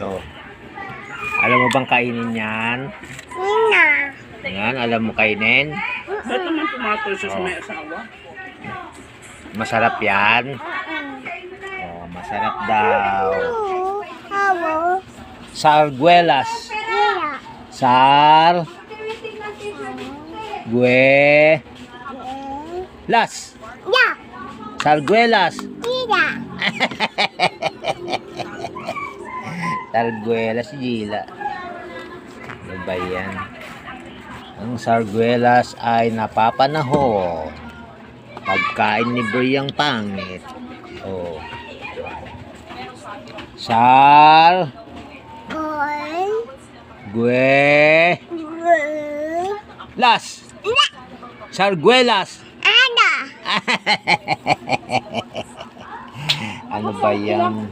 To. Alam mo bang kainin yan? Nina. Yan, alam mo kainin? Ba't naman tumato siya sa may asawa? Masarap yan. Oh, masarap daw. Sarguelas. Sar. Gue. Las. Ya. Sarguelas. Nina. Sarguelas, Gila. Ano ba yan? Ang sarguelas ay napapanahon. Pagkain ni Boy ang pangit. Oh. Sar. Goy. Gue. Las. Sarguelas. Ana. Ano ba yan?